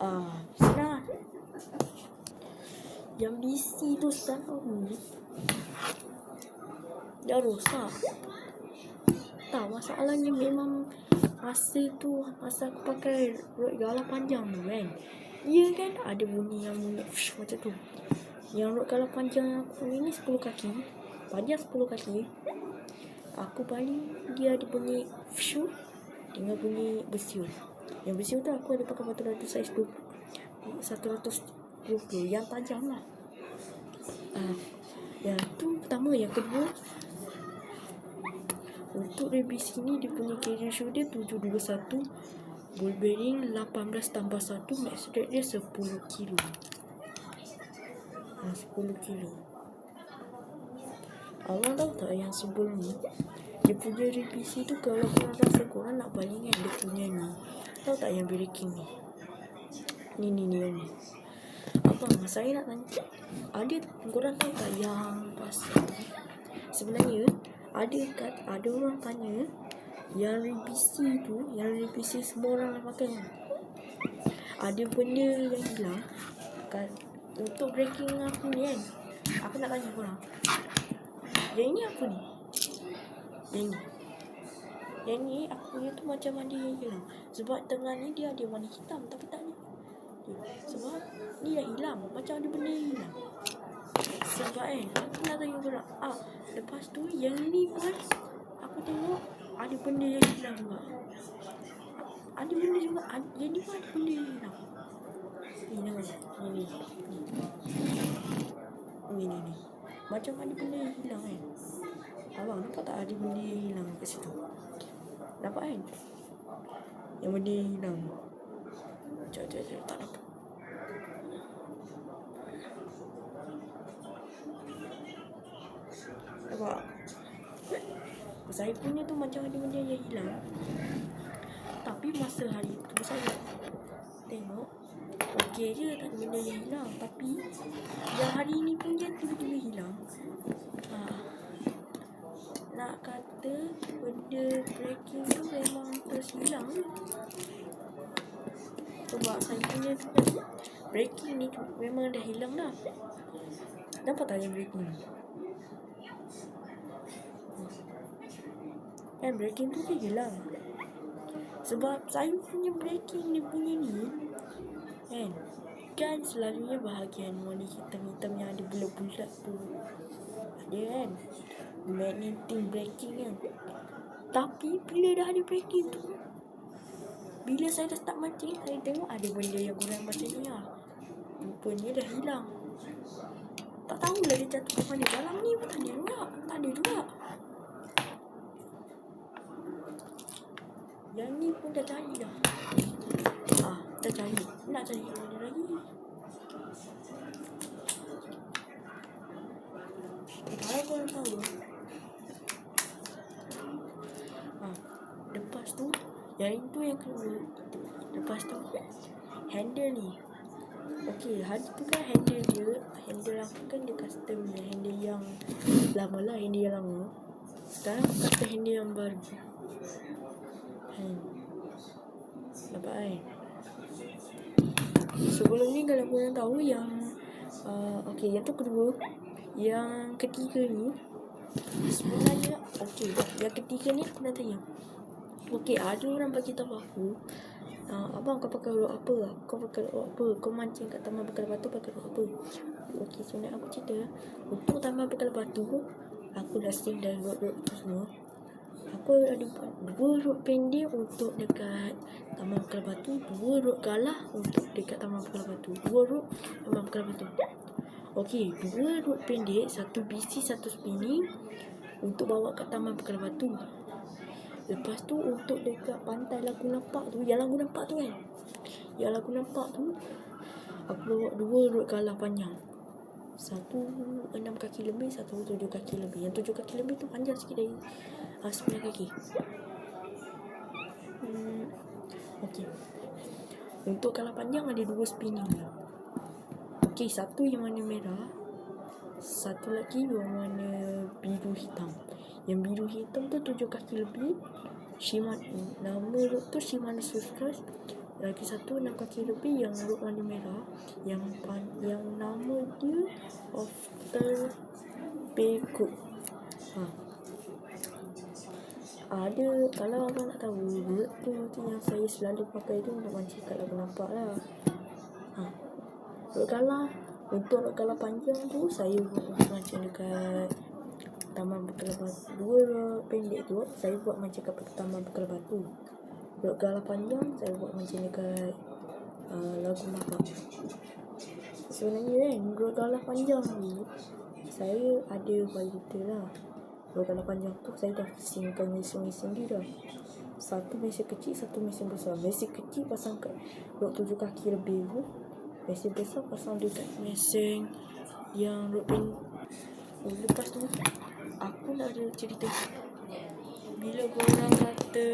Ah, senang. Yang BC tu sekarang ni dah rosak. Tak, masalahnya memang masa tu masa aku pakai rod galah panjang tu kan. Dia kan ada bunyi yang bunyi psh, macam tu. Yang rod galah panjang aku punya ni 10 kaki. Panjang 10 kaki. Aku paling dia ada bunyi psh, dengan bunyi besiul. Yang besiul tu aku ada pakai batu batu saiz 20. 120 yang tajam lah. Ah, yang tu pertama, yang kedua untuk revisi ni dia punya carrier show dia 721 Ball bearing 18 tambah 1 Max rate dia 10 kilo ha, 10 kilo Awang tahu tak yang sebelum ni Dia punya revisi tu Kalau korang rasa korang nak bandingkan Dia punya ni Tahu tak yang breaking ni? Ni ni ni ni. Abang saya nak tanya? Ada korang tahu tak yang pasal Sebenarnya ada kat ada orang tanya yang revisi tu yang revisi semua orang nak pakai. Ada benda yang hilang kat untuk breaking aku ni kan? Aku nak tanya korang. Yang ini apa ni? Yang ni yang ni aku punya tu macam ada yang hilang. Sebab tengah ni dia ada warna hitam tapi tak ni sebab ni dah hilang. Macam ada benda yang hilang. Sebab kan aku nak tanya korang ah lepas tu yang ni pun aku tengok ada benda yang hilang juga. Ada benda juga. Ada, yang ni pun ada benda yang hilang. Ni nama ni ni ni. Ni macam ada benda yang hilang kan abang nampak tak ada benda yang hilang kat situ nampak kan yang benda hilang Sekejap, sekejap, sekejap. Tak nampak. Nampak? Saya punya tu macam ada benda yang hilang. Tapi masa hari tu saya tengok okey je tak ada benda yang hilang. Tapi yang hari ni pun dia tiba-tiba hilang. Ha. Nak kata benda breaking tu memang terus hilang. Sebab saya punya breaking ni memang dah hilang dah. Nampak tak yang breaking ni? Kan breaking tu dia hilang Sebab saya punya breaking dia punya ni Kan Kan selalunya bahagian warna hitam-hitam yang ada bulat-bulat tu Ada kan Magnetic breaking kan Tapi bila dah ada breaking tu Bila saya dah start mancing Saya tengok ada benda yang kurang macam ni lah Rupanya dah hilang Tak tahulah dia jatuh ke mana Dalam ni pun tak ada juga Tak ada juga Yang ni pun dah cari dah. Ah, dah cari. Nak cari yang mana lagi? Kalau korang tahu. Ah, lepas tu, yang itu yang kedua. Lepas tu, handle ni. Okey, hari tu kan handle dia, handle aku kan dia custom ni, handle yang lama lah, handle yang lama. Sekarang aku pakai handle yang baru. Hmm. Nampak kan? Sebelum ni kalau korang tahu yang uh, Okay, yang tu kedua Yang ketiga ni Sebenarnya Okay, yang ketiga ni aku nak tanya Okay, ada orang bagi tahu aku uh, Abang kau pakai rod apa? Kau pakai rod apa? Kau mancing kat taman bekal batu pakai rod apa? Okay, sebenarnya aku cerita Untuk taman bekal batu Aku dah save dah rod-rod tu semua Aku ada buat dua rod pendek untuk dekat Taman Bekal Batu Dua rod galah untuk dekat Taman Bekal Batu Dua rod Taman Bekal Batu Okey, dua rod pendek Satu BC, satu spinning Untuk bawa ke Taman Bekal Batu Lepas tu untuk dekat pantai Lagu Nampak tu Yang Lagu Nampak tu kan? Yang Lagu Nampak tu Aku bawa dua rod galah panjang. Satu enam kaki lebih Satu tujuh kaki lebih. Yang tujuh kaki lebih tu panjang sikit dari uh, Sembilan kaki. Hmm, Okay Untuk kalau panjang ada dua spinning. Okay satu yang warna merah Satu lagi yang warna biru hitam. Yang biru hitam tu tujuh kaki lebih. Shimano Nama rod tu Shimano Swift lagi satu enam kaki lebih yang rok warna merah. Yang pan, yang nama dia Ofter Bego ha. ada kalau abang nak tahu rok tu, tu yang saya selalu pakai tu untuk mancing kat lagu nampak lah. Ha. rok galah untuk rok galah panjang tu saya buat mancing dekat Taman Bekala Batu. Dua pendek tu Saya buat macam kat Taman Bekala Batu. Rok galah panjang Saya buat macam dekat uh, Lagu Mahak Sebenarnya kan Rok galah panjang tu Saya ada bagi lah. Rok galah panjang tu Saya dah singkan mesin-mesin dia dah. Satu mesin kecil Satu mesin besar. Mesin kecil pasang kat Rok tujuh kaki lebih tu Mesin besar pasang dekat mesin Yang rok pendek Lepas tu aku nak ada cerita. Bila korang kata